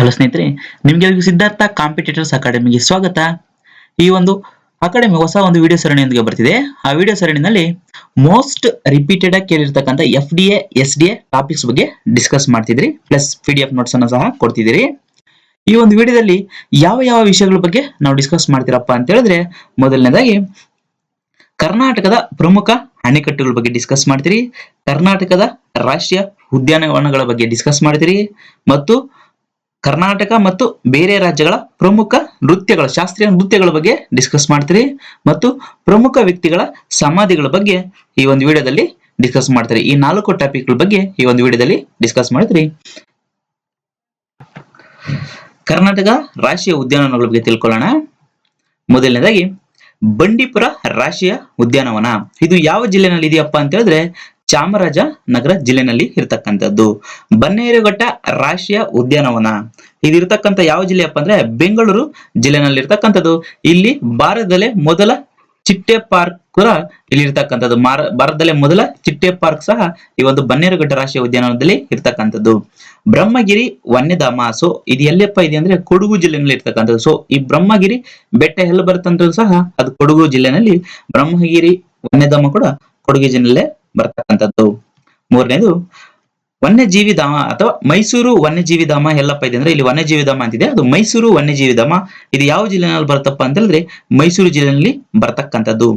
Hello ಸ್ನೇಹಿತರೆ, ನಿಮ್ಗೆ Siddhartha competitors ಅಕಾಡೆಮಿಗೆ ಸ್ವಾಗತ. ಈ ಒಂದು ಅಕಾಡೆಮಿ ಹೊಸ ಒಂದು ವಿಡಿಯೋ ಸರಣಿಯೊಂದಿಗೆ ಬರ್ತಿದೆ. ಆ ವಿಡಿಯೋ ಸರಣಿನಲ್ಲಿ ಮೋಸ್ಟ್ ರಿಪೀಟೆಡ್ ಆಗಿ ಕೇಳಿರ್ತಕ್ಕಂಥ F D S D A topics ಬಗ್ಗೆ ಡಿಸ್ಕಸ್ ಮಾಡ್ತಿದ್ರಿ. Plus P D F notes ಅನ್ನು ಸಹ ಕೊಡ್ತಿದ್ದೀರಿ. ಈ ಒಂದು ವಿಡಿಯೋದಲ್ಲಿ ಯಾವ ಯಾವ ವಿಷಯಗಳ ಬಗ್ಗೆ ನಾವು ಡಿಸ್ಕಸ್ ಮಾಡ್ತೀರಪ್ಪ ಅಂತ ಹೇಳಿದ್ರೆ, ಮೊದಲನೇದಾಗಿ ಕರ್ನಾಟಕದ ಪ್ರಮುಖ ಅಣೆಕಟ್ಟುಗಳ ಬಗ್ಗೆ ಡಿಸ್ಕಸ್ ಮಾಡ್ತೀರಿ. ಕರ್ನಾಟಕದ ರಾಷ್ಟ್ರೀಯ ಉದ್ಯಾನವನಗಳ ಬಗ್ಗೆ ಡಿಸ್ಕಸ್ ಮಾಡ್ತೀರಿ. ಮತ್ತು ಕರ್ನಾಟಕ ಮತ್ತು ಬೇರೆ ರಾಜ್ಯಗಳ ಪ್ರಮುಖ ನೃತ್ಯಗಳ, ಶಾಸ್ತ್ರೀಯ ನೃತ್ಯಗಳ ಬಗ್ಗೆ ಡಿಸ್ಕಸ್ ಮಾಡ್ತೀರಿ ಮತ್ತು ಪ್ರಮುಖ ವ್ಯಕ್ತಿಗಳ ಸಮಾಧಿಗಳ ಬಗ್ಗೆ ಈ ಒಂದು ವಿಡಿಯೋದಲ್ಲಿ ಡಿಸ್ಕಸ್ ಮಾಡ್ತೀರಿ. ಈ ನಾಲ್ಕು ಟಾಪಿಕ್ಗಳ ಬಗ್ಗೆ ಈ ಒಂದು ವಿಡಿಯೋದಲ್ಲಿ ಡಿಸ್ಕಸ್ ಮಾಡ್ತೀರಿ. ಕರ್ನಾಟಕ ರಾಷ್ಟ್ರೀಯ ಉದ್ಯಾನವನಗಳ ಬಗ್ಗೆ ತಿಳ್ಕೊಳ್ಳೋಣ. ಮೊದಲನೇದಾಗಿ ಬಂಡೀಪುರ ರಾಷ್ಟ್ರೀಯ ಉದ್ಯಾನವನ. ಇದು ಯಾವ ಜಿಲ್ಲೆನಲ್ಲಿ ಇದೆಯಪ್ಪ ಅಂತ ಹೇಳಿದ್ರೆ ಚಾಮರಾಜನಗರ ಜಿಲ್ಲೆನಲ್ಲಿ ಇರ್ತಕ್ಕಂಥದ್ದು. ಬನ್ನೇರುಘಟ್ಟ ರಾಷ್ಟ್ರೀಯ ಉದ್ಯಾನವನ. ಇದು ಇರತಕ್ಕಂಥ ಯಾವ ಜಿಲ್ಲೆಯಪ್ಪ ಅಂದ್ರೆ ಬೆಂಗಳೂರು ಜಿಲ್ಲೆನಲ್ಲಿ ಇರತಕ್ಕಂಥದ್ದು ಇಲ್ಲಿ ಭಾರತದಲ್ಲೇ ಮೊದಲ ಚಿಟ್ಟೆ ಪಾರ್ಕ್ ಕೂಡ ಇಲ್ಲಿ ಇರ್ತಕ್ಕಂಥದ್ದು. ಭಾರತದಲ್ಲೇ ಮೊದಲ ಚಿಟ್ಟೆ ಪಾರ್ಕ್ ಸಹ ಈ ಒಂದು ಬನ್ನೇರುಘಟ್ಟ ರಾಷ್ಟ್ರೀಯ ಉದ್ಯಾನವನದಲ್ಲಿ ಇರ್ತಕ್ಕಂಥದ್ದು. ಬ್ರಹ್ಮಗಿರಿ ವನ್ಯಧಾಮ. ಸೊ ಇದು ಎಲ್ಲಪ್ಪ ಇದೆ ಅಂದ್ರೆ ಕೊಡಗು ಜಿಲ್ಲೆನಲ್ಲಿ ಇರ್ತಕ್ಕಂಥದ್ದು. ಸೊ ಈ ಬ್ರಹ್ಮಗಿರಿ ಬೆಟ್ಟ ಎಲ್ಲಿ ಬರುತ್ತಂದ್ರೂ ಸಹ ಅದು ಕೊಡಗು ಜಿಲ್ಲೆನಲ್ಲಿ ಬ್ರಹ್ಮಗಿರಿ ವನ್ಯಧಾಮ ಕೂಡ ಕೊಡಗು ಜಿಲ್ಲೆಯಲ್ಲೇ ಬರ್ತಕ್ಕಂಥದ್ದು. ಮೂರನೇದು ವನ್ಯಜೀವಿ ಧಾಮ ಅಥವಾ ಮೈಸೂರು ವನ್ಯಜೀವಿ ಧಾಮ ಎಲ್ಲಪ್ಪ ಇದೆ ಅಂದ್ರೆ ಇಲ್ಲಿ ವನ್ಯಜೀವಿ ಧಾಮ ಅಂತಿದೆ. ಅದು ಮೈಸೂರು ವನ್ಯಜೀವಿ ಧಾಮ ಇದು ಯಾವ ಜಿಲ್ಲೆನಲ್ಲಿ ಬರ್ತಪ್ಪ ಅಂತ ಹೇಳಿದ್ರೆ ಮೈಸೂರು ಜಿಲ್ಲೆನಲ್ಲಿ ಬರ್ತಕ್ಕಂಥದ್ದು.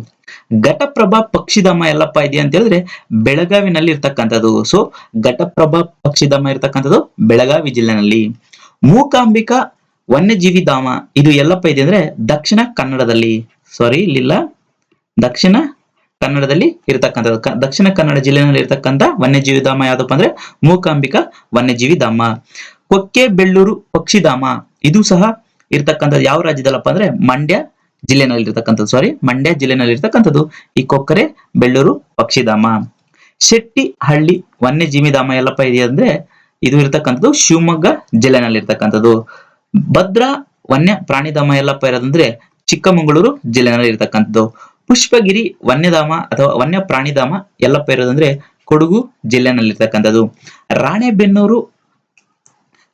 ಘಟಪ್ರಭಾ ಪಕ್ಷಿಧಾಮ ಎಲ್ಲಪ್ಪ ಇದೆ ಅಂತ ಹೇಳಿದ್ರೆ ಬೆಳಗಾವಿನಲ್ಲಿ ಇರ್ತಕ್ಕಂಥದ್ದು. ಸೊ ಘಟಪ್ರಭಾ ಪಕ್ಷಿಧಾಮ ಇರ್ತಕ್ಕಂಥದ್ದು ಬೆಳಗಾವಿ ಜಿಲ್ಲೆನಲ್ಲಿ. ಮೂಕಾಂಬಿಕಾ ವನ್ಯಜೀವಿ ಧಾಮ ಇದು ಎಲ್ಲಪ್ಪ ಇದೆ ಅಂದ್ರೆ ದಕ್ಷಿಣ ಕನ್ನಡದಲ್ಲಿ. ಸಾರಿ ಇಲ್ಲಿಲ್ಲ. ದಕ್ಷಿಣ ಕನ್ನಡದಲ್ಲಿ ಇರತಕ್ಕಂಥದ್ದು ದಕ್ಷಿಣ ಕನ್ನಡ ಜಿಲ್ಲೆನಲ್ಲಿ ಇರತಕ್ಕಂಥ ವನ್ಯಜೀವಿ ಧಾಮ ಯಾವ್ದಪ್ಪ ಅಂದ್ರೆ ಮೂಕಾಂಬಿಕಾ ವನ್ಯಜೀವಿ ಧಾಮ. ಕೊಕ್ಕೆ ಬೆಳ್ಳೂರು ಪಕ್ಷಿಧಾಮ. ಇದು ಸಹ ಇರ್ತಕ್ಕಂಥದ್ದು ಯಾವ ರಾಜ್ಯದಲ್ಲಪ್ಪ ಅಂದ್ರೆ ಮಂಡ್ಯ ಜಿಲ್ಲೆನಲ್ಲಿ ಇರ್ತಕ್ಕಂಥದ್ದು. ಸಾರಿ ಮಂಡ್ಯ ಜಿಲ್ಲೆನಲ್ಲಿ ಇರ್ತಕ್ಕಂಥದ್ದು. ಈ ಕೊಕ್ಕರೆ ಬೆಳ್ಳೂರು ಪಕ್ಷಿಧಾಮ. ಶೆಟ್ಟಿ ಹಳ್ಳಿ ವನ್ಯಜೀವಿ ಧಾಮ ಎಲ್ಲಪ್ಪ ಇದೆಯಾ ಇದು ಇರ್ತಕ್ಕಂಥದ್ದು ಶಿವಮೊಗ್ಗ ಜಿಲ್ಲೆನಲ್ಲಿ ಇರ್ತಕ್ಕಂಥದ್ದು. ಭದ್ರಾ ವನ್ಯ ಪ್ರಾಣಿಧಾಮ ಎಲ್ಲಪ್ಪ ಇರೋದಂದ್ರೆ ಚಿಕ್ಕಮಗಳೂರು ಜಿಲ್ಲೆನಲ್ಲಿ ಇರ್ತಕ್ಕಂಥದ್ದು. ಪುಷ್ಪಗಿರಿ, ವನ್ಯಧಾಮ ಅಥವಾ ವನ್ಯ ಪ್ರಾಣಿಧಾಮ ಎಲ್ಲಪ್ಪ ಇರೋದಂದ್ರೆ ಕೊಡಗು ಜಿಲ್ಲೆನಲ್ಲಿರ್ತಕ್ಕಂಥದ್ದು. ರಾಣೆಬೆನ್ನೂರು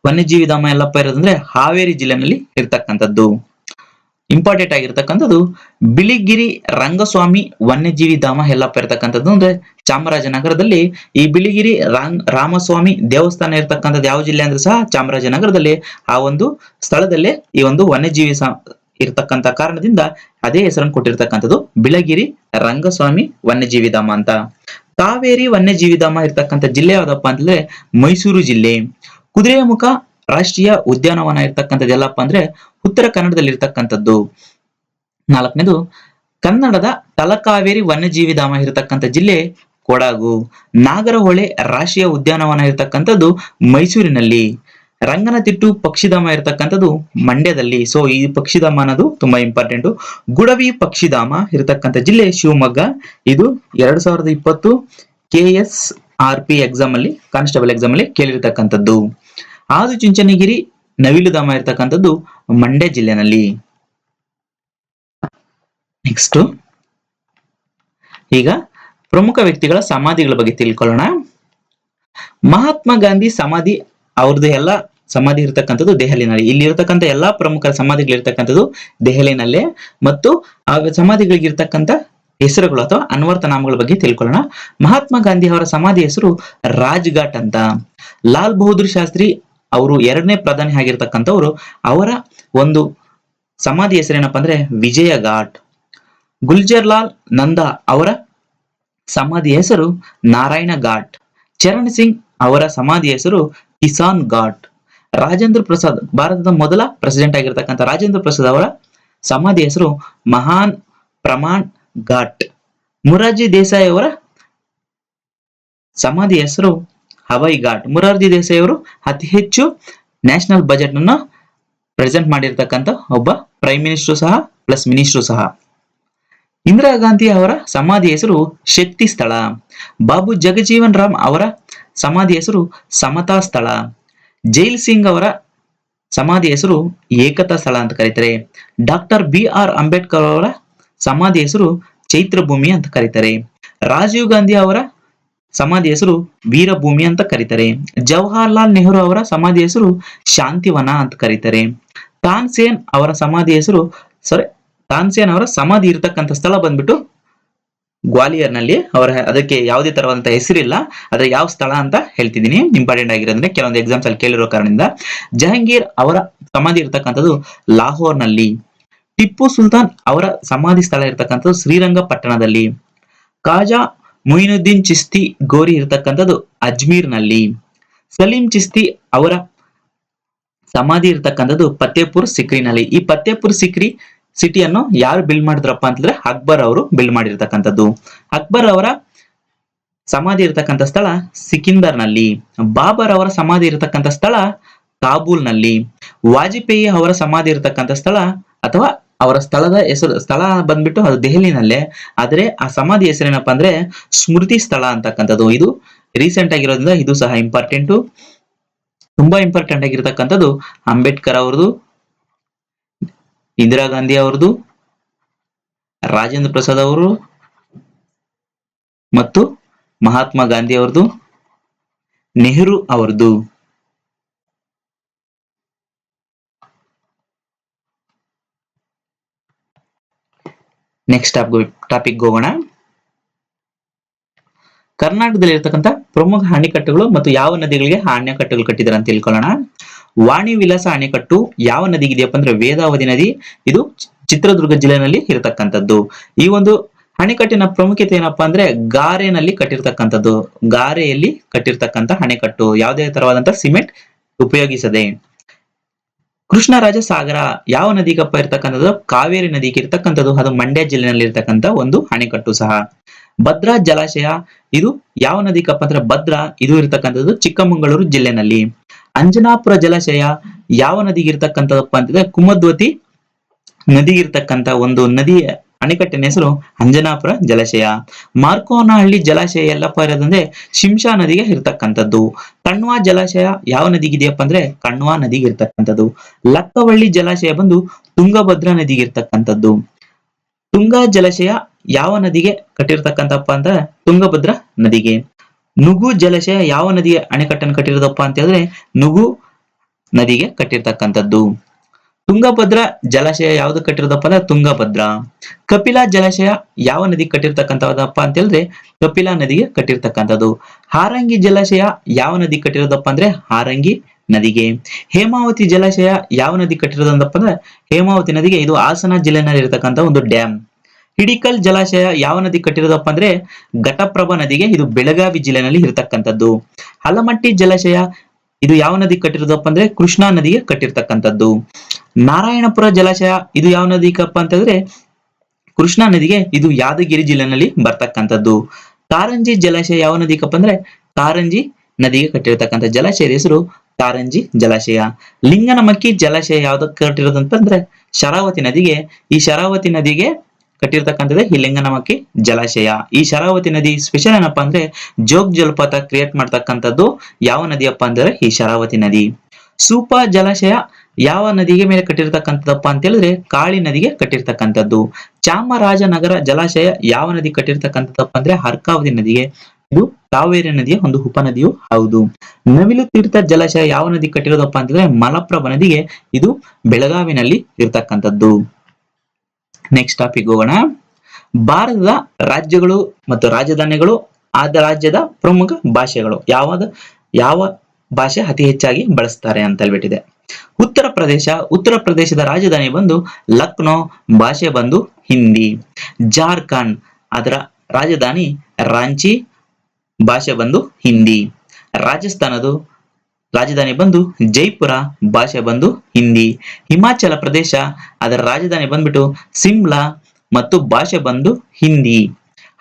ವನ್ಯಜೀವಿ ಧಾಮ ಎಲ್ಲಪ್ಪ ಇರೋದಂದ್ರೆ ಹಾವೇರಿ ಜಿಲ್ಲೆನಲ್ಲಿ ಇರ್ತಕ್ಕಂಥದ್ದು. ಇಂಪಾರ್ಟೆಂಟ್ ಆಗಿರ್ತಕ್ಕಂಥದ್ದು ಬಿಳಿಗಿರಿ ರಂಗಸ್ವಾಮಿ ವನ್ಯಜೀವಿ ಧಾಮ ಎಲ್ಲಪ್ಪ ಇರ್ತಕ್ಕಂಥದ್ದು ಅಂದ್ರೆ ಚಾಮರಾಜನಗರದಲ್ಲಿ. ಈ ಬಿಳಿಗಿರಿ ರಾಮಸ್ವಾಮಿ ದೇವಸ್ಥಾನ ಇರ್ತಕ್ಕಂಥದ್ದು ಯಾವ ಜಿಲ್ಲೆ ಅಂದ್ರೆ ಸಹ ಚಾಮರಾಜನಗರದಲ್ಲಿ ಆ ಒಂದು ಸ್ಥಳದಲ್ಲೇ ಈ ಒಂದು ವನ್ಯಜೀವಿ ಇರ್ತಕ್ಕಂಥ ಕಾರಣದಿಂದ ಅದೇ ಹೆಸರನ್ನು ಕೊಟ್ಟಿರ್ತಕ್ಕಂಥದ್ದು ಬಿಳಗಿರಿ ರಂಗಸ್ವಾಮಿ ವನ್ಯಜೀವಿಧಾಮ ಅಂತ. ಕಾವೇರಿ ವನ್ಯಜೀವಿಧಾಮ ಇರ್ತಕ್ಕಂಥ ಜಿಲ್ಲೆ ಯಾವ್ದಪ್ಪ ಅಂದ್ರೆ ಮೈಸೂರು ಜಿಲ್ಲೆ. ಕುದುರೆಮುಖ ರಾಷ್ಟ್ರೀಯ ಉದ್ಯಾನವನ ಇರ್ತಕ್ಕಂಥದ್ದು ಎಲ್ಲಪ್ಪ ಅಂದ್ರೆ ಉತ್ತರ ಕನ್ನಡದಲ್ಲಿ ಇರ್ತಕ್ಕಂಥದ್ದು. ನಾಲ್ಕನೇದು, ಕನ್ನಡದ ತಲಕಾವೇರಿ ವನ್ಯಜೀವಿಧಾಮ ಇರತಕ್ಕಂಥ ಜಿಲ್ಲೆ ಕೊಡಗು. ನಾಗರಹೊಳೆ ರಾಷ್ಟ್ರೀಯ ಉದ್ಯಾನವನ ಇರತಕ್ಕಂಥದ್ದು ಮೈಸೂರಿನಲ್ಲಿ. ರಂಗನತಿಟ್ಟು ಪಕ್ಷಿಧಾಮ ಇರತಕ್ಕಂಥದ್ದು ಮಂಡ್ಯದಲ್ಲಿ. ಸೊ ಈ ಪಕ್ಷಿಧಾಮ ಅನ್ನೋದು ತುಂಬಾ ಇಂಪಾರ್ಟೆಂಟ್ ಗುಡವಿ ಪಕ್ಷಿಧಾಮ ಇರತಕ್ಕಂಥ ಜಿಲ್ಲೆ ಶಿವಮೊಗ್ಗ. ಇದು ಎರಡ್ ಸಾವಿರದ ಇಪ್ಪತ್ತು K S R P exam ಅಲ್ಲಿ ಕಾನ್ಸ್ಟೇಬಲ್ ಎಕ್ಸಾಮ್ ಅಲ್ಲಿ ಕೇಳಿರ್ತಕ್ಕಂಥದ್ದು. ಆದು ಚುಂಚನಗಿರಿ ನವಿಲುಧಾಮ ಇರತಕ್ಕಂಥದ್ದು ಮಂಡ್ಯ ಜಿಲ್ಲೆನಲ್ಲಿ. ನೆಕ್ಸ್ಟ್ ಈಗ ಪ್ರಮುಖ ವ್ಯಕ್ತಿಗಳ ಸಮಾಧಿಗಳ ಬಗ್ಗೆ ತಿಳ್ಕೊಳ್ಳೋಣ. ಮಹಾತ್ಮ ಗಾಂಧಿ ಸಮಾಧಿ ಅವ್ರದ್ದು ಎಲ್ಲ ಸಮಾಧಿ ಇರತಕ್ಕಂಥದ್ದು ದೆಹಲಿನಲ್ಲಿ. ಇಲ್ಲಿ ಇರತಕ್ಕಂಥ ಎಲ್ಲಾ ಪ್ರಮುಖ ಸಮಾಧಿಗಳು ಇರತಕ್ಕಂಥದ್ದು ದೆಹಲಿನಲ್ಲೇ. ಮತ್ತು ಆ ಸಮಾಧಿಗಳಿಗಿರ್ತಕ್ಕಂಥ ಹೆಸರುಗಳು ಅಥವಾ ಅನ್ವರ್ಥ ನಾಮಗಳ ಬಗ್ಗೆ ತಿಳ್ಕೊಳ್ಳೋಣ. ಮಹಾತ್ಮ ಗಾಂಧಿ ಅವರ ಸಮಾಧಿ ಹೆಸರು ರಾಜ್ಘಾಟ್ ಅಂತ. ಲಾಲ್ ಬಹದ್ದೂರ್ ಶಾಸ್ತ್ರಿ ಅವರು ಎರಡನೇ ಪ್ರಧಾನಿ ಆಗಿರ್ತಕ್ಕಂಥವ್ರು. ಅವರ ಒಂದು ಸಮಾಧಿ ಹೆಸರೇನಪ್ಪ ಅಂದ್ರೆ ವಿಜಯ ಘಾಟ್ ಗುಲ್ಜರ್ ಲಾಲ್ ನಂದಾ ಅವರ ಸಮಾಧಿ ಹೆಸರು ನಾರಾಯಣ ಘಾಟ್ ಚರಣ್ ಸಿಂಗ್ ಅವರ ಸಮಾಧಿ ಹೆಸರು ಕಿಸಾನ್ ಘಾಟ್. ರಾಜೇಂದ್ರ ಪ್ರಸಾದ್ ಭಾರತದ ಮೊದಲ ಪ್ರೆಸಿಡೆಂಟ್ ಆಗಿರ್ತಕ್ಕಂಥ ರಾಜೇಂದ್ರ ಪ್ರಸಾದ್ ಅವರ ಸಮಾಧಿ ಹೆಸರು ಮಹಾನ್ ಪ್ರಮಾಣ್ ಘಾಟ್. ಮುರಾರ್ಜಿ ದೇಸಾಯಿ ಅವರ ಸಮಾಧಿ ಹೆಸರು ಹವೈ ಘಾಟ್. ಮುರಾರ್ಜಿ ದೇಸಾಯಿ ಅವರು ಅತಿ ಹೆಚ್ಚು ನ್ಯಾಷನಲ್ ಬಜೆಟ್ ಅನ್ನು ಪ್ರೆಸೆಂಟ್ ಮಾಡಿರ್ತಕ್ಕಂಥ ಒಬ್ಬ ಪ್ರೈಮ್ ಮಿನಿಸ್ಟರ್ ಸಹ ಪ್ಲಸ್ ಮಿನಿಸ್ಟರ್ ಸಹ. ಇಂದಿರಾ ಗಾಂಧಿ ಅವರ ಸಮಾಧಿ ಹೆಸರು ಶಕ್ತಿ ಸ್ಥಳ. ಬಾಬು ಜಗಜೀವನ್ ರಾಮ್ ಅವರ ಸಮಾಧಿ ಹೆಸರು ಸಮತಾ ಸ್ಥಳ. ಜೈಲ್ ಸಿಂಗ್ ಅವರ ಸಮಾಧಿ ಹೆಸರು ಏಕತಾ ಸ್ಥಳ ಅಂತ ಕರೀತಾರೆ. ಡಾಕ್ಟರ್ ಬಿ ಆರ್ ಅಂಬೇಡ್ಕರ್ ಅವರ ಸಮಾಧಿ ಹೆಸರು ಚೈತ್ರ ಭೂಮಿ ಅಂತ ಕರೀತಾರೆ. ರಾಜೀವ್ ಗಾಂಧಿ ಅವರ ಸಮಾಧಿ ಹೆಸರು ವೀರಭೂಮಿ ಅಂತ ಕರೀತಾರೆ. ಜವಾಹರ್ಲಾಲ್ ನೆಹರು ಅವರ ಸಮಾಧಿ ಹೆಸರು ಶಾಂತಿವನ ಅಂತ ಕರೀತಾರೆ. ತಾನ್ಸೇನ್ ಅವರ ಸಮಾಧಿ ಹೆಸರು ಸಾರಿ ತಾನ್ಸೇನ್ ಅವರ ಸಮಾಧಿ ಇರತಕ್ಕಂತ ಸ್ಥಳ ಬಂದ್ಬಿಟ್ಟು ಗ್ವಾಲಿಯರ್ನಲ್ಲಿ ಅವರ ಅದಕ್ಕೆ ಯಾವುದೇ ತರವಾದಂತಹ ಹೆಸರಿಲ್ಲ, ಆದ್ರೆ ಯಾವ ಸ್ಥಳ ಅಂತ ಹೇಳ್ತಿದ್ದೀನಿ. ಇಂಪಾರ್ಟೆಂಟ್ ಆಗಿರೋದ್ರೆ ಕೆಲವೊಂದು ಎಕ್ಸಾಮ್ಸ್ ಅಲ್ಲಿ ಕೇಳಿರೋ ಕಾರಣದಿಂದ. ಜಹಾಂಗೀರ್ ಅವರ ಸಮಾಧಿ ಇರತಕ್ಕಂಥದ್ದು ಲಾಹೋರ್ನಲ್ಲಿ, ಟಿಪ್ಪು ಸುಲ್ತಾನ್ ಅವರ ಸಮಾಧಿ ಸ್ಥಳ ಇರತಕ್ಕಂಥದ್ದು ಶ್ರೀರಂಗಪಟ್ಟಣದಲ್ಲಿ, ಖಾಜಾ ಮೊಯಿನುದ್ದೀನ್ ಚಿಸ್ತಿ ಗೋರಿ ಇರತಕ್ಕಂಥದ್ದು ಅಜ್ಮೀರ್ನಲ್ಲಿ, ಸಲೀಂ ಚಿಸ್ತಿ ಅವರ ಸಮಾಧಿ ಇರತಕ್ಕಂಥದ್ದು ಫತೇಪುರ್ ಸಿಕ್ರಿನಲ್ಲಿ. ಈ ಫತೇಪುರ್ ಸಿಕ್ರಿ ಸಿಟಿಯನ್ನು ಯಾರು ಬಿಲ್ಡ್ ಮಾಡಿದ್ರಪ್ಪ ಅಂತಂದ್ರೆ ಅಕ್ಬರ್ ಅವರು ಬಿಲ್ಡ್ ಮಾಡಿರ್ತಕ್ಕಂಥದ್ದು. ಅಕ್ಬರ್ ಅವರ ಸಮಾಧಿ ಇರತಕ್ಕಂಥ ಸ್ಥಳ ಸಿಕಿಂದರ್ನಲ್ಲಿ, ಬಾಬರ್ ಅವರ ಸಮಾಧಿ ಇರತಕ್ಕಂಥ ಸ್ಥಳ ಕಾಬೂಲ್ನಲ್ಲಿ, ವಾಜಪೇಯಿ ಅವರ ಸಮಾಧಿ ಇರತಕ್ಕಂಥ ಸ್ಥಳ ಅಥವಾ ಅವರ ಸ್ಥಳದ ಹೆಸರು, ಸ್ಥಳ ಬಂದ್ಬಿಟ್ಟು ಅದು ದೆಹಲಿನಲ್ಲೇ, ಆದರೆ ಆ ಸಮಾಧಿ ಹೆಸರೇನಪ್ಪ ಅಂದ್ರೆ ಸ್ಮೃತಿ ಸ್ಥಳ ಅಂತಕ್ಕಂಥದ್ದು. ಇದು ರೀಸೆಂಟ್ ಆಗಿರೋದ್ರಿಂದ ಇದು ಸಹ ಇಂಪಾರ್ಟೆಂಟು ತುಂಬಾ ಇಂಪಾರ್ಟೆಂಟ್ ಆಗಿರ್ತಕ್ಕಂಥದ್ದು ಅಂಬೇಡ್ಕರ್ ಅವ್ರದ್ದು. ಇಂದಿರಾ ಗಾಂಧಿ ಅವರದು ರಾಜೇಂದ್ರ ಪ್ರಸಾದ್ ಅವರು ಮತ್ತು ಮಹಾತ್ಮ ಗಾಂಧಿ ಅವರದು ನೆಹರು ಅವರದು ನೆಕ್ಸ್ಟ್ ಟಾಪಿಕ್ ಹೋಗೋಣ. ಕರ್ನಾಟಕದಲ್ಲಿ ಇರತಕ್ಕಂತ ಪ್ರಮುಖ ಅಣೆಕಟ್ಟುಗಳು ಮತ್ತು ಯಾವ ನದಿಗಳಿಗೆ ಅಣೆಕಟ್ಟುಗಳು ಕಟ್ಟಿದ್ದಾರೆ ಅಂತ ತಿಳ್ಕೊಳ್ಳೋಣ. ವಾಣಿ ವಿಲಾಸ ಅಣೆಕಟ್ಟು ಯಾವ ನದಿಗಿದೆಯಪ್ಪ ಅಂದ್ರೆ ವೇದಾವತಿ ನದಿ. ಇದು ಚಿತ್ರದುರ್ಗ ಜಿಲ್ಲೆನಲ್ಲಿ ಇರತಕ್ಕಂಥದ್ದು. ಈ ಒಂದು ಅಣೆಕಟ್ಟಿನ ಪ್ರಾಮುಖ್ಯತೆ ಏನಪ್ಪಾ ಅಂದ್ರೆ ಗಾರೆನಲ್ಲಿ ಕಟ್ಟಿರ್ತಕ್ಕಂಥದ್ದು. ಗಾರೆಯಲ್ಲಿ ಕಟ್ಟಿರ್ತಕ್ಕಂಥ ಅಣೆಕಟ್ಟು. ಯಾವುದೇ ತರವಾದಂತಹ ಸಿಮೆಂಟ್ ಉಪಯೋಗಿಸದೆ. ಕೃಷ್ಣರಾಜ ಸಾಗರ ಯಾವ ನದಿಗಪ್ಪ ಇರ್ತಕ್ಕಂಥದ್ದು? ಕಾವೇರಿ ನದಿಗೆ ಇರ್ತಕ್ಕಂಥದ್ದು. ಅದು ಮಂಡ್ಯ ಜಿಲ್ಲೆನಲ್ಲಿ ಇರ್ತಕ್ಕಂಥ ಒಂದು ಅಣೆಕಟ್ಟು ಸಹ. ಭದ್ರಾ ಜಲಾಶಯ, ಇದು ಯಾವ ನದಿಗಪ್ಪ ಅಂದ್ರೆ ಭದ್ರಾ, ಇದು ಇರ್ತಕ್ಕಂಥದ್ದು ಚಿಕ್ಕಮಗಳೂರು ಜಿಲ್ಲೆನಲ್ಲಿ. ಅಂಜನಾಪುರ ಜಲಾಶಯ ಯಾವ ನದಿಗೆ ಇರ್ತಕ್ಕಂಥದಪ್ಪ ಅಂತಂದ್ರೆ ಕುಮದ್ವತಿ ನದಿಗೆ ಇರ್ತಕ್ಕಂಥ ಒಂದು ನದಿ ಅಣೆಕಟ್ಟಿನ ಹೆಸರು ಅಂಜನಾಪುರ ಜಲಾಶಯ. ಮಾರ್ಕೋನಹಳ್ಳಿ ಜಲಾಶಯ ಎಲ್ಲಪ್ಪ ಇರೋದಂದ್ರೆ ಶಿಂಷಾ ನದಿಗೆ ಇರ್ತಕ್ಕಂಥದ್ದು. ಕಣ್ವಾ ಜಲಾಶಯ ಯಾವ ನದಿಗಿದೆಯಪ್ಪ ಅಂದ್ರೆ ಕಣ್ವಾ ನದಿಗೆ ಇರ್ತಕ್ಕಂಥದ್ದು. ಲಕ್ಕವಳ್ಳಿ ಜಲಾಶಯ ಬಂದು ತುಂಗಭದ್ರಾ ನದಿಗೆ ಇರ್ತಕ್ಕಂಥದ್ದು. ತುಂಗಾ ಜಲಾಶಯ ಯಾವ ನದಿಗೆ ಕಟ್ಟಿರ್ತಕ್ಕಂಥಪ್ಪ ಅಂದ್ರೆ ತುಂಗಭದ್ರಾ ನದಿಗೆ. ನುಗು ಜಲಾಶಯ ಯಾವ ನದಿಗೆ ಅಣೆಕಟ್ಟನ್ನು ಕಟ್ಟಿರೋದಪ್ಪ ಅಂತ ಹೇಳಿದ್ರೆ ನುಗು ನದಿಗೆ ಕಟ್ಟಿರ್ತಕ್ಕಂಥದ್ದು. ತುಂಗಭದ್ರಾ ಜಲಾಶಯ ಯಾವ್ದು ಕಟ್ಟಿರೋದಪ್ಪ ಅಂದ್ರೆ ತುಂಗಭದ್ರಾ. ಕಪಿಲಾ ಜಲಾಶಯ ಯಾವ ನದಿ ಕಟ್ಟಿರ್ತಕ್ಕಂಥದಪ್ಪ ಅಂತ ಹೇಳಿದ್ರೆ ಕಪಿಲಾ ನದಿಗೆ ಕಟ್ಟಿರ್ತಕ್ಕಂಥದ್ದು. ಹಾರಂಗಿ ಜಲಾಶಯ ಯಾವ ನದಿ ಕಟ್ಟಿರೋದಪ್ಪ ಅಂದ್ರೆ ಹಾರಂಗಿ ನದಿಗೆ. ಹೇಮಾವತಿ ಜಲಾಶಯ ಯಾವ ನದಿ ಕಟ್ಟಿರೋದಂದಪ್ಪ ಅಂದ್ರೆ ಹೇಮಾವತಿ ನದಿಗೆ ಇದು ಹಾಸನ ಜಿಲ್ಲೆನಲ್ಲಿ ಇರತಕ್ಕಂಥ ಒಂದು ಡ್ಯಾಮ್ ಹಿಡಿಕಲ್ ಜಲಾಶಯ ಯಾವ ನದಿ ಕಟ್ಟಿರೋದಪ್ಪ ಅಂದ್ರೆ ಘಟಪ್ರಭಾ ನದಿಗೆ ಇದು ಬೆಳಗಾವಿ ಜಿಲ್ಲೆನಲ್ಲಿ ಇರತಕ್ಕಂಥದ್ದು. ಹಲಮಟ್ಟಿ ಜಲಾಶಯ ಇದು ಯಾವ ನದಿ ಕಟ್ಟಿರೋದಪ್ಪ ಅಂದ್ರೆ ಕೃಷ್ಣಾ ನದಿಗೆ ಕಟ್ಟಿರ್ತಕ್ಕಂಥದ್ದು. ನಾರಾಯಣಪುರ ಜಲಾಶಯ ಇದು ಯಾವ ನದಿಗಪ್ಪ ಅಂತಂದ್ರೆ ಕೃಷ್ಣಾ ನದಿಗೆ ಇದು ಯಾದಗಿರಿ ಜಿಲ್ಲೆನಲ್ಲಿ ಬರ್ತಕ್ಕಂಥದ್ದು. ಕಾರಂಜಿ ಜಲಾಶಯ ಯಾವ ನದಿಗಪ್ಪ ಅಂದ್ರೆ ಕಾರಂಜಿ ನದಿಗೆ ಕಟ್ಟಿರ್ತಕ್ಕಂಥ ಜಲಾಶಯದ ಹೆಸರು ಕಾರಂಜಿ ಜಲಾಶಯ. ಲಿಂಗನಮಕ್ಕಿ ಜಲಾಶಯ ಯಾವ್ದಕ್ಕೆ ಕಟ್ಟಿರೋದಂತಂದ್ರೆ ಶರಾವತಿ ನದಿಗೆ. ಈ ಶರಾವತಿ ನದಿಗೆ ಕಟ್ಟಿರ್ತಕ್ಕಂಥದ್ದೇ ಈ ಲಿಂಗನಮಕ್ಕಿ ಜಲಾಶಯ. ಈ ಶರಾವತಿ ನದಿ ಸ್ಪೆಷಲ್ ಏನಪ್ಪಾ ಅಂದ್ರೆ ಜೋಗ್ ಜಲಪಾತ ಕ್ರಿಯೇಟ್ ಮಾಡ್ತಕ್ಕಂಥದ್ದು ಯಾವ ನದಿಯಪ್ಪ ಅಂದ್ರೆ ಈ ಶರಾವತಿ ನದಿ. ಸೂಪ ಜಲಾಶಯ ಯಾವ ನದಿಗೆ ಮೇಲೆ ಕಟ್ಟಿರ್ತಕ್ಕಂಥದ್ದಪ್ಪ ಅಂತ ಹೇಳಿದ್ರೆ ಕಾಳಿ ನದಿಗೆ ಕಟ್ಟಿರ್ತಕ್ಕಂಥದ್ದು. ಚಾಮರಾಜನಗರ ಜಲಾಶಯ ಯಾವ ನದಿ ಕಟ್ಟಿರ್ತಕ್ಕಂಥದ್ದಪ್ಪ ಅಂದ್ರೆ ಹರ್ಕಾವತಿ ನದಿಗೆ. ಇದು ಕಾವೇರಿ ನದಿಯ ಒಂದು ಉಪನದಿಯು ಹೌದು. ನವಿಲು ತೀರ್ಥ ಜಲಾಶಯ ಯಾವ ನದಿ ಕಟ್ಟಿರೋದಪ್ಪ ಅಂತಂದ್ರೆ ಮಲಪ್ರಭ ನದಿಗೆ. ಇದು ಬೆಳಗಾವಿನಲ್ಲಿ ಇರ್ತಕ್ಕಂಥದ್ದು. ನೆಕ್ಸ್ಟ್ ಟಾಪಿಕ್ ಹೋಗೋಣ. ಭಾರತದ ರಾಜ್ಯಗಳು ಮತ್ತು ರಾಜಧಾನಿಗಳು, ಆದ ರಾಜ್ಯದ ಪ್ರಮುಖ ಭಾಷೆಗಳು ಯಾವ ಯಾವ ಭಾಷೆ ಅತಿ ಹೆಚ್ಚಾಗಿ ಬಳಸ್ತಾರೆ ಅಂತ ಹೇಳ್ಬಿಟ್ಟಿದೆ. ಉತ್ತರ ಪ್ರದೇಶ, ಉತ್ತರ ಪ್ರದೇಶದ ರಾಜಧಾನಿ ಬಂದು ಲಕ್ನೋ, ಭಾಷೆ ಬಂದು ಹಿಂದಿ. ಜಾರ್ಖಂಡ್, ಅದರ ರಾಜಧಾನಿ ರಾಂಚಿ, ಭಾಷೆ ಬಂದು ಹಿಂದಿ. ರಾಜಸ್ಥಾನದು ರಾಜಧಾನಿ ಬಂದು ಜೈಪುರ, ಭಾಷೆ ಬಂದು ಹಿಂದಿ. ಹಿಮಾಚಲ ಪ್ರದೇಶ, ಅದರ ರಾಜಧಾನಿ ಬಂದ್ಬಿಟ್ಟು ಸಿಮ್ಲಾ ಮತ್ತು ಭಾಷೆ ಬಂದು ಹಿಂದಿ.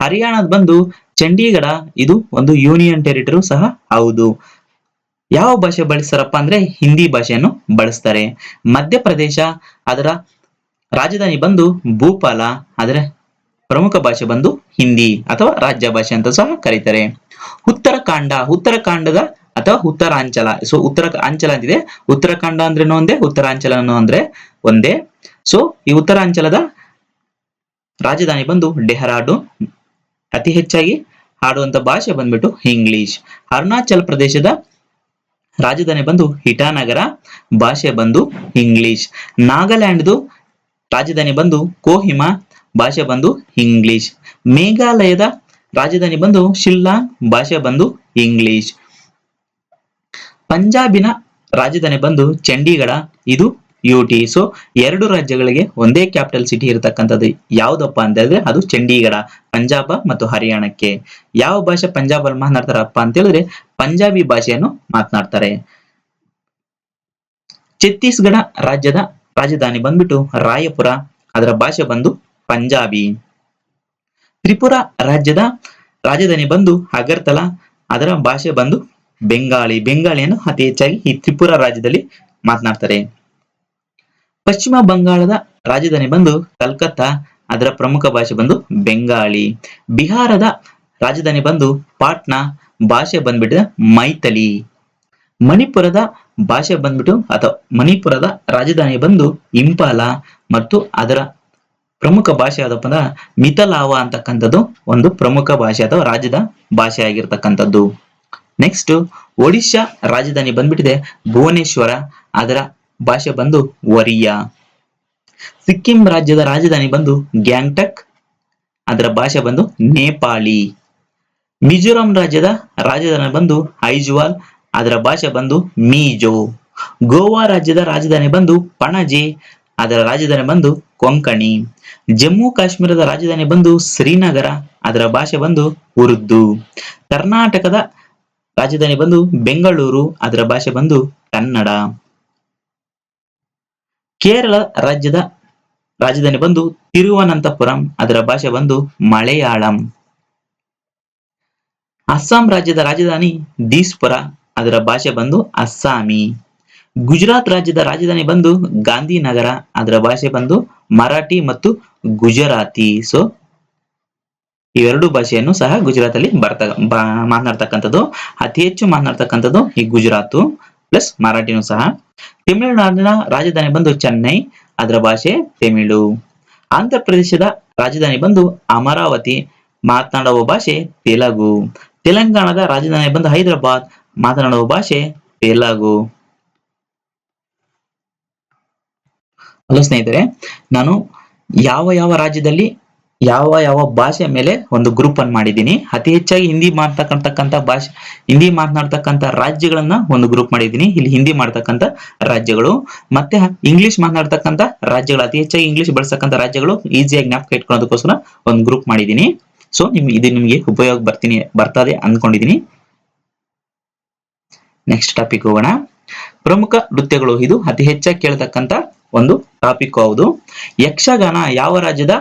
ಹರಿಯಾಣದ ಬಂದು ಚಂಡೀಗಢ, ಇದು ಒಂದು ಯೂನಿಯನ್ ಟೆರಿಟರಿ ಸಹ ಹೌದು. ಯಾವ ಭಾಷೆ ಬಳಸ್ತಾರಪ್ಪ ಅಂದ್ರೆ ಹಿಂದಿ ಭಾಷೆಯನ್ನು ಬಳಸ್ತಾರೆ. ಮಧ್ಯಪ್ರದೇಶ, ಅದರ ರಾಜಧಾನಿ ಬಂದು ಭೂಪಾಲ, ಅದರ ಪ್ರಮುಖ ಭಾಷೆ ಬಂದು ಹಿಂದಿ ಅಥವಾ ರಾಜ್ಯ ಭಾಷೆ ಅಂತ ಸಹ ಕರೀತಾರೆ. ಉತ್ತರಕಾಂಡ ಉತ್ತರಾಖಂಡದ ಅಥವಾ ಉತ್ತರಾಂಚಲ. ಸೊ ಉತ್ತರ ಅಂಚಲ ಅಂತಿದೆ. ಉತ್ತರಾಖಂಡ ಅಂದ್ರೇನು ಒಂದೇ, ಉತ್ತರಾಂಚಲನು ಅಂದ್ರೆ ಒಂದೇ. ಸೊ ಈ ಉತ್ತರಾಂಚಲದ ರಾಜಧಾನಿ ಬಂದು ಡೆಹರಾಡು ಅತಿ ಹೆಚ್ಚಾಗಿ ಆಡುವಂತ ಭಾಷೆ ಬಂದ್ಬಿಟ್ಟು ಇಂಗ್ಲಿಷ್. ಅರುಣಾಚಲ ಪ್ರದೇಶದ ರಾಜಧಾನಿ ಬಂದು ಇಟಾನಗರ. ಭಾಷೆ ಬಂದು ಇಂಗ್ಲಿಷ್. ನಾಗಾಲ್ಯಾಂಡ್ದು ರಾಜಧಾನಿ ಬಂದು ಕೋಹಿಮಾ. ಭಾಷೆ ಬಂದು ಇಂಗ್ಲಿಷ್. ಮೇಘಾಲಯದ ರಾಜಧಾನಿ ಬಂದು ಶಿಲ್ಲಾಂಗ್. ಭಾಷೆ ಬಂದು ಇಂಗ್ಲಿಷ್. ಪಂಜಾಬಿನ ರಾಜಧಾನಿ ಬಂದು ಚಂಡೀಗಢ, ಇದು ಯು ಟಿ ಸೊ ಎರಡು ರಾಜ್ಯಗಳಿಗೆ ಒಂದೇ ಕ್ಯಾಪಿಟಲ್ ಸಿಟಿ ಇರತಕ್ಕಂಥದ್ದು ಯಾವ್ದಪ್ಪ ಅಂತ ಹೇಳಿದ್ರೆ ಅದು ಚಂಡೀಗಢ, ಪಂಜಾಬ ಮತ್ತು ಹರಿಯಾಣಕ್ಕೆ. ಯಾವ ಭಾಷೆ ಪಂಜಾಬ್ ಅಲ್ಲಿ ಮಾತನಾಡ್ತಾರಪ್ಪ ಅಂತ ಹೇಳಿದ್ರೆ ಪಂಜಾಬಿ ಭಾಷೆಯನ್ನು ಮಾತನಾಡ್ತಾರೆ. ಛತ್ತೀಸ್ಗಢ ರಾಜ್ಯದ ರಾಜಧಾನಿ ಬಂದ್ಬಿಟ್ಟು ರಾಯಪುರ, ಅದರ ಭಾಷೆ ಬಂದು ಪಂಜಾಬಿ. ತ್ರಿಪುರ ರಾಜ್ಯದ ರಾಜಧಾನಿ ಬಂದು ಅಗರ್ತಲಾ, ಅದರ ಭಾಷೆ ಬಂದು ಬೆಂಗಾಳಿ. ಬೆಂಗಾಳಿಯನ್ನು ಅತಿ ಹೆಚ್ಚಾಗಿ ಈ ತ್ರಿಪುರ ರಾಜ್ಯದಲ್ಲಿ ಮಾತನಾಡ್ತಾರೆ. ಪಶ್ಚಿಮ ಬಂಗಾಳದ ರಾಜಧಾನಿ ಬಂದು ಕಲ್ಕತ್ತಾ, ಅದರ ಪ್ರಮುಖ ಭಾಷೆ ಬಂದು ಬೆಂಗಾಳಿ. ಬಿಹಾರದ ರಾಜಧಾನಿ ಬಂದು ಪಾಟ್ನಾ, ಭಾಷೆ ಬಂದ್ಬಿಟ್ಟು ಮೈಥಲಿ. ಮಣಿಪುರದ ಭಾಷೆ ಬಂದ್ಬಿಟ್ಟು ಅಥವಾ ಮಣಿಪುರದ ರಾಜಧಾನಿ ಬಂದು ಇಂಪಾಲ ಮತ್ತು ಅದರ ಪ್ರಮುಖ ಭಾಷೆ ಯಾವ್ದಪ್ಪ ಅಂದ್ರೆ ಮಿತಲಾವ ಅಂತಕ್ಕಂಥದ್ದು ಒಂದು ಪ್ರಮುಖ ಭಾಷೆ ಅಥವಾ ರಾಜ್ಯದ ಭಾಷೆ ಆಗಿರ್ತಕ್ಕಂಥದ್ದು ನೆಕ್ಸ್ಟ್ ಒಡಿಶಾ ರಾಜಧಾನಿ ಬಂದ್ಬಿಟ್ಟಿದೆ. ಭುವನೇಶ್ವರ, ಅದರ ಭಾಷೆ ಬಂದು ಒರಿಯಾ. ಸಿಕ್ಕಿಂ ರಾಜ್ಯದ ರಾಜಧಾನಿ ಬಂದು ಗ್ಯಾಂಗ್ಟಕ್, ಅದರ ಭಾಷೆ ಬಂದು ನೇಪಾಳಿ. ಮಿಜೋರಾಂ ರಾಜ್ಯದ ರಾಜಧಾನಿ ಬಂದು ಐಜ್ವಾಲ್, ಅದರ ಭಾಷೆ ಬಂದು ಮೀಜೋ. ಗೋವಾ ರಾಜ್ಯದ ರಾಜಧಾನಿ ಬಂದು ಪಣಜಿ, ಅದರ ರಾಜಧಾನಿ ಬಂದು ಕೊಂಕಣಿ. ಜಮ್ಮು ಕಾಶ್ಮೀರದ ರಾಜಧಾನಿ ಬಂದು ಶ್ರೀನಗರ, ಅದರ ಭಾಷೆ ಬಂದು ಉರ್ದು. ಕರ್ನಾಟಕದ ರಾಜಧಾನಿ ಬಂದು ಬೆಂಗಳೂರು, ಅದರ ಭಾಷೆ ಬಂದು ಕನ್ನಡ. ಕೇರಳ ರಾಜ್ಯದ ರಾಜಧಾನಿ ಬಂದು ತಿರುವನಂತಪುರಂ, ಅದರ ಭಾಷೆ ಬಂದು ಮಲಯಾಳಂ. ಅಸ್ಸಾಂ ರಾಜ್ಯದ ರಾಜಧಾನಿ ದೀಸ್ಪುರ, ಅದರ ಭಾಷೆ ಬಂದು ಅಸ್ಸಾಮಿ. ಗುಜರಾತ್ ರಾಜ್ಯದ ರಾಜಧಾನಿ ಬಂದು ಗಾಂಧಿನಗರ, ಅದರ ಭಾಷೆ ಬಂದು ಮರಾಠಿ ಮತ್ತು ಗುಜರಾತಿ. ಸೊ ಇವೆರಡು ಭಾಷೆಯನ್ನು ಸಹ ಗುಜರಾತ್ ಅಲ್ಲಿ ಬರ್ತ ಮಾತನಾಡ್ತಕ್ಕಂಥದ್ದು. ಅತಿ ಹೆಚ್ಚು ಮಾತನಾಡ್ತಕ್ಕಂಥದ್ದು ಈ ಗುಜರಾತು, ಪ್ಲಸ್ ಮರಾಠಿನೂ ಸಹ. ತಮಿಳುನಾಡಿನ ರಾಜಧಾನಿ ಬಂದು ಚೆನ್ನೈ, ಅದರ ಭಾಷೆ ತಮಿಳು. ಆಂಧ್ರ ಪ್ರದೇಶದ ರಾಜಧಾನಿ ಬಂದು ಅಮರಾವತಿ, ಮಾತನಾಡುವ ಭಾಷೆ ತೆಲುಗು. ತೆಲಂಗಾಣದ ರಾಜಧಾನಿ ಬಂದು ಹೈದರಾಬಾದ್, ಮಾತನಾಡುವ ಭಾಷೆ ತೆಲುಗು. ಹಲೋ ಸ್ನೇಹಿತರೆ, ನಾನು ಯಾವ ಯಾವ ರಾಜ್ಯದಲ್ಲಿ ಯಾವ ಯಾವ ಭಾಷೆ ಮೇಲೆ ಒಂದು ಗ್ರೂಪ್ ಅನ್ನು ಮಾಡಿದ್ದೀನಿ. ಅತಿ ಹೆಚ್ಚಾಗಿ ಹಿಂದಿ ಮಾತನಾಡ್ತಕ್ಕಂಥ ಭಾಷೆ, ಹಿಂದಿ ಮಾತನಾಡ್ತಕ್ಕಂಥ ರಾಜ್ಯಗಳನ್ನ ಒಂದು ಗ್ರೂಪ್ ಮಾಡಿದ್ದೀನಿ. ಇಲ್ಲಿ ಹಿಂದಿ ಮಾಡ್ತಕ್ಕಂಥ ರಾಜ್ಯಗಳು, ಮತ್ತೆ ಇಂಗ್ಲಿಷ್ ಮಾತನಾಡ್ತಕ್ಕಂಥ ರಾಜ್ಯಗಳು, ಅತಿ ಹೆಚ್ಚಾಗಿ ಇಂಗ್ಲಿಷ್ ಬಳಸ್ತಕ್ಕಂಥ ರಾಜ್ಯಗಳು ಈಸಿಯಾಗಿ ಜ್ಞಾಪಕ ಇಟ್ಕೊಳ್ಳೋದಕ್ಕೋಸ್ಕರ ಒಂದು ಗ್ರೂಪ್ ಮಾಡಿದ್ದೀನಿ. ಸೊ ನಿಮ್ ಇದು ನಿಮಗೆ ಉಪಯೋಗ ಬರ್ತೀನಿ, ಬರ್ತದೆ ಅಂದ್ಕೊಂಡಿದ್ದೀನಿ ನೆಕ್ಸ್ಟ್ ಟಾಪಿಕ್ ಹೋಗೋಣ. ಪ್ರಮುಖ ನೃತ್ಯಗಳು. ಇದು ಅತಿ ಹೆಚ್ಚಾಗಿ ಕೇಳತಕ್ಕಂತ ಒಂದು ಟಾಪಿಕ್ ಹೌದು. ಯಕ್ಷಗಾನ ಯಾವ ರಾಜ್ಯದ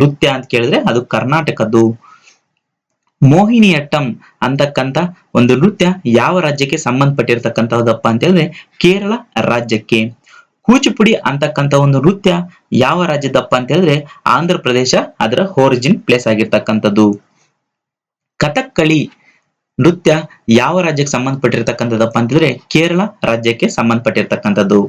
ನೃತ್ಯ ಅಂತ ಕೇಳಿದ್ರೆ ಅದು ಕರ್ನಾಟಕದ್ದು. ಮೋಹಿನಿಯಟ್ಟಂ ಅಂತಕ್ಕಂತ ಒಂದು ನೃತ್ಯ ಯಾವ ರಾಜ್ಯಕ್ಕೆ ಸಂಬಂಧಪಟ್ಟಿರ್ತಕ್ಕಂಥದ್ದಪ್ಪ ಅಂತ ಹೇಳಿದ್ರೆ ಕೇರಳ ರಾಜ್ಯಕ್ಕೆ. ಕೂಚಿಪುಡಿ ಅಂತಕ್ಕಂಥ ಒಂದು ನೃತ್ಯ ಯಾವ ರಾಜ್ಯದಪ್ಪ ಅಂತ ಹೇಳಿದ್ರೆ ಆಂಧ್ರ ಪ್ರದೇಶ ಅದರ ಒರಿಜಿನ್ ಪ್ಲೇಸ್ ಆಗಿರ್ತಕ್ಕಂಥದ್ದು. ಕಥಕ್ಕಳಿ ನೃತ್ಯ ಯಾವ ರಾಜ್ಯಕ್ಕೆ ಸಂಬಂಧಪಟ್ಟಿರ್ತಕ್ಕಂಥದ್ದಪ್ಪ ಅಂತಂದ್ರೆ ಕೇರಳ ರಾಜ್ಯಕ್ಕೆ ಸಂಬಂಧಪಟ್ಟಿರ್ತಕ್ಕಂಥದ್ದು.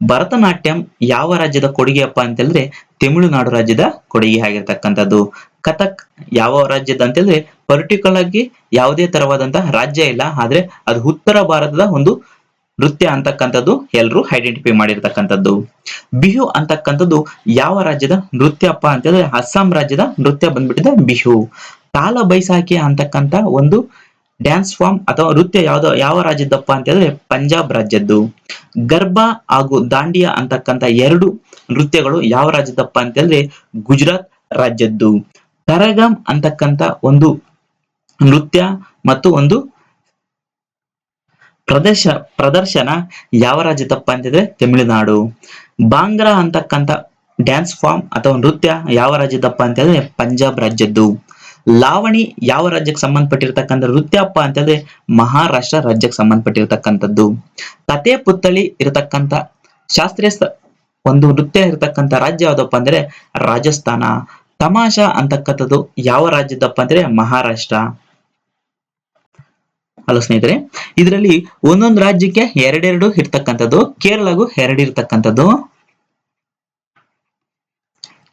ಭರತನಾಟ್ಯಂ ಯಾವ ರಾಜ್ಯದ ಕೊಡುಗೆಯಪ್ಪ ಅಂತ ಹೇಳಿದ್ರೆ ತಮಿಳುನಾಡು ರಾಜ್ಯದ ಕೊಡುಗೆ ಆಗಿರ್ತಕ್ಕಂಥದ್ದು ಕಥಕ್ ಯಾವ ರಾಜ್ಯದ ಅಂತ ಹೇಳಿದ್ರೆ ಪರ್ಟಿಕ್ಯುಲರ್ ಆಗಿ ಯಾವುದೇ ತರವಾದಂತಹ ರಾಜ್ಯ ಇಲ್ಲ, ಆದ್ರೆ ಅದು ಉತ್ತರ ಭಾರತದ ಒಂದು ನೃತ್ಯ ಅಂತಕ್ಕಂಥದ್ದು ಎಲ್ಲರೂ ಐಡೆಂಟಿಫೈ ಮಾಡಿರ್ತಕ್ಕಂಥದ್ದು. ಬಿಹು ಅಂತಕ್ಕಂಥದ್ದು ಯಾವ ರಾಜ್ಯದ ನೃತ್ಯ ಅಪ್ಪ ಹೇಳಿದ್ರೆ ಅಸ್ಸಾಂ ರಾಜ್ಯದ ನೃತ್ಯ ಬಂದ್ಬಿಟ್ಟಿದೆ ಬಿಹು. ತಾಲ ಬೈಸಾಖಿ ಅಂತಕ್ಕಂಥ ಒಂದು ಡ್ಯಾನ್ಸ್ ಫಾರ್ಮ್ ಅಥವಾ ನೃತ್ಯ ಯಾವ್ದು, ಯಾವ ರಾಜ್ಯದಪ್ಪ ಅಂತ ಹೇಳಿದ್ರೆ ಪಂಜಾಬ್ ರಾಜ್ಯದ್ದು. ಗರ್ಭಾ ಹಾಗೂ ದಾಂಡಿಯಾ ಅಂತಕ್ಕಂಥ ಎರಡು ನೃತ್ಯಗಳು ಯಾವ ರಾಜ್ಯದಪ್ಪ ಅಂತ ಹೇಳಿದ್ರೆ ಗುಜರಾತ್ ರಾಜ್ಯದ್ದು. ಕರಗಮ್ ಅಂತಕ್ಕಂಥ ಒಂದು ನೃತ್ಯ ಮತ್ತು ಒಂದು ಪ್ರದರ್ಶ, ಪ್ರದರ್ಶನ ಯಾವ ರಾಜ್ಯದಪ್ಪ ಅಂತಿದ್ರೆ ತಮಿಳುನಾಡು. ಬಾಂಗ್ರಾ ಅಂತಕ್ಕಂಥ ಡ್ಯಾನ್ಸ್ ಫಾರ್ಮ್ ಅಥವಾ ನೃತ್ಯ ಯಾವ ರಾಜ್ಯದಪ್ಪ ಅಂತ ಹೇಳಿದ್ರೆ ಪಂಜಾಬ್ ರಾಜ್ಯದ್ದು. ಲಾವಣಿ ಯಾವ ರಾಜ್ಯಕ್ಕೆ ಸಂಬಂಧಪಟ್ಟಿರ್ತಕ್ಕಂಥ ನೃತ್ಯಪ್ಪ ಅಂತ ಹೇಳಿದ್ರೆ ಮಹಾರಾಷ್ಟ್ರ ರಾಜ್ಯಕ್ಕೆ ಸಂಬಂಧಪಟ್ಟಿರ್ತಕ್ಕಂಥದ್ದು. ಕತೆ ಪುತ್ತಳಿ ಇರತಕ್ಕಂಥ ಶಾಸ್ತ್ರೀಯ ಒಂದು ನೃತ್ಯ ಇರತಕ್ಕಂಥ ರಾಜ್ಯ ಯಾವ್ದಪ್ಪ ಅಂದ್ರೆ ರಾಜಸ್ಥಾನ. ತಮಾಷಾ ಅಂತಕ್ಕಂಥದ್ದು ಯಾವ ರಾಜ್ಯದಪ್ಪ ಅಂದ್ರೆ ಮಹಾರಾಷ್ಟ್ರ. ಹಲೋ ಸ್ನೇಹಿತರೆ, ಇದರಲ್ಲಿ ಒಂದೊಂದು ರಾಜ್ಯಕ್ಕೆ ಎರಡೆರಡು ಇರ್ತಕ್ಕಂಥದ್ದು, ಕೇರಳಗೂ ಎರಡು ಇರ್ತಕ್ಕಂಥದ್ದು.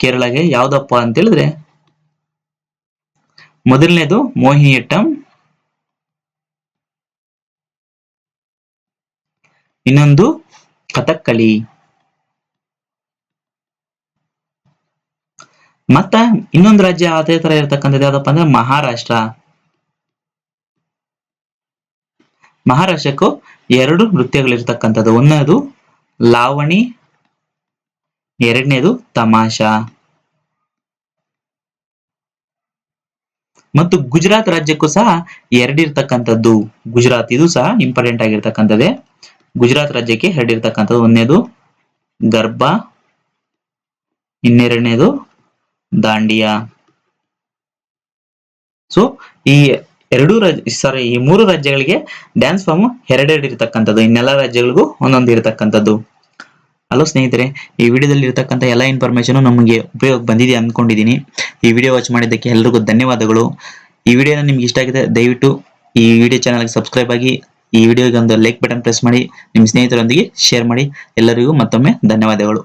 ಕೇರಳಗೆ ಯಾವ್ದಪ್ಪ ಅಂತ ಹೇಳಿದ್ರೆ ಮೊದಲನೇದು ಮೋಹಿನಿಯಟ್ಟಂ ಇನ್ನೊಂದು ಕಥಕ್ಕಳಿ. ಮತ್ತ ಇನ್ನೊಂದು ರಾಜ್ಯ ಅದೇ ತರ ಇರತಕ್ಕಂಥದ್ದು ಯಾವ್ದಪ್ಪ ಅಂದ್ರೆ ಮಹಾರಾಷ್ಟ್ರ. ಮಹಾರಾಷ್ಟ್ರಕ್ಕೂ ಎರಡು ನೃತ್ಯಗಳಿರ್ತಕ್ಕಂಥದ್ದು. ಒಂದನೇದು ಲಾವಣಿ, ಎರಡನೇದು ತಮಾಷಾ. ಮತ್ತು ಗುಜರಾತ್ ರಾಜ್ಯಕ್ಕೂ ಸಹ ಎರಡಿರ್ತಕ್ಕಂಥದ್ದು. ಗುಜರಾತ್ ಇದು ಸಹ ಇಂಪಾರ್ಟೆಂಟ್ ಆಗಿರ್ತಕ್ಕಂಥದ್ದೇ. ಗುಜರಾತ್ ರಾಜ್ಯಕ್ಕೆ ಎರಡಿರ್ತಕ್ಕಂಥದ್ದು. ಒಂದನೇದು ಗರ್ಭ, ಇನ್ನೆರಡನೇದು ದಾಂಡಿಯಾ. ಸೊ ಈ ಎರಡು ಸಾರಿ ಈ ಮೂರು ರಾಜ್ಯಗಳಿಗೆ ಡ್ಯಾನ್ಸ್ ಫಾರ್ಮ್ ಎರಡೆರಡು ಇರತಕ್ಕಂಥದ್ದು ಇನ್ನೆಲ್ಲ ರಾಜ್ಯಗಳಿಗೂ ಒಂದೊಂದು ಇರತಕ್ಕಂಥದ್ದು ಹಲೋ ಸ್ನೇಹಿತರೆ, ಈ ವಿಡಿಯೋದಲ್ಲಿ ಇರತಕ್ಕಂಥ ಎಲ್ಲ ಇನ್ಫಾರ್ಮೇಷನು ನಮಗೆ ಉಪಯೋಗ ಬಂದಿದೆ ಅಂದ್ಕೊಂಡಿದ್ದೀನಿ ಈ ವಿಡಿಯೋ ವಾಚ್ ಮಾಡಿದ್ದಕ್ಕೆ ಎಲ್ರಿಗೂ ಧನ್ಯವಾದಗಳು. ಈ ವಿಡಿಯೋನ ನಿಮ್ಗೆ ಇಷ್ಟ ಆಗಿದೆ ದಯವಿಟ್ಟು ಈ ವಿಡಿಯೋ ಚಾನಲ್ಗೆ ಸಬ್ಸ್ಕ್ರೈಬ್ ಆಗಿ, ಈ ವಿಡಿಯೋಗೆ ಒಂದು ಲೈಕ್ ಬಟನ್ ಪ್ರೆಸ್ ಮಾಡಿ, ನಿಮ್ಮ ಸ್ನೇಹಿತರೊಂದಿಗೆ ಶೇರ್ ಮಾಡಿ, ಎಲ್ಲರಿಗೂ ಮತ್ತೊಮ್ಮೆ ಧನ್ಯವಾದಗಳು.